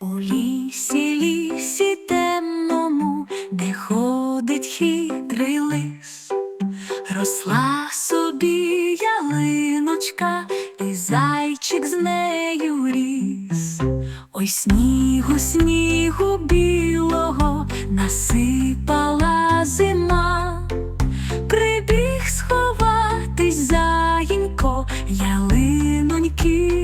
У лісі, лісі темному, де ходить хитрий лис, росла собі ялиночка, і зайчик з нею. Снігу, снігу білого насипала зима, прибіг сховатись заїнько, ялиноньки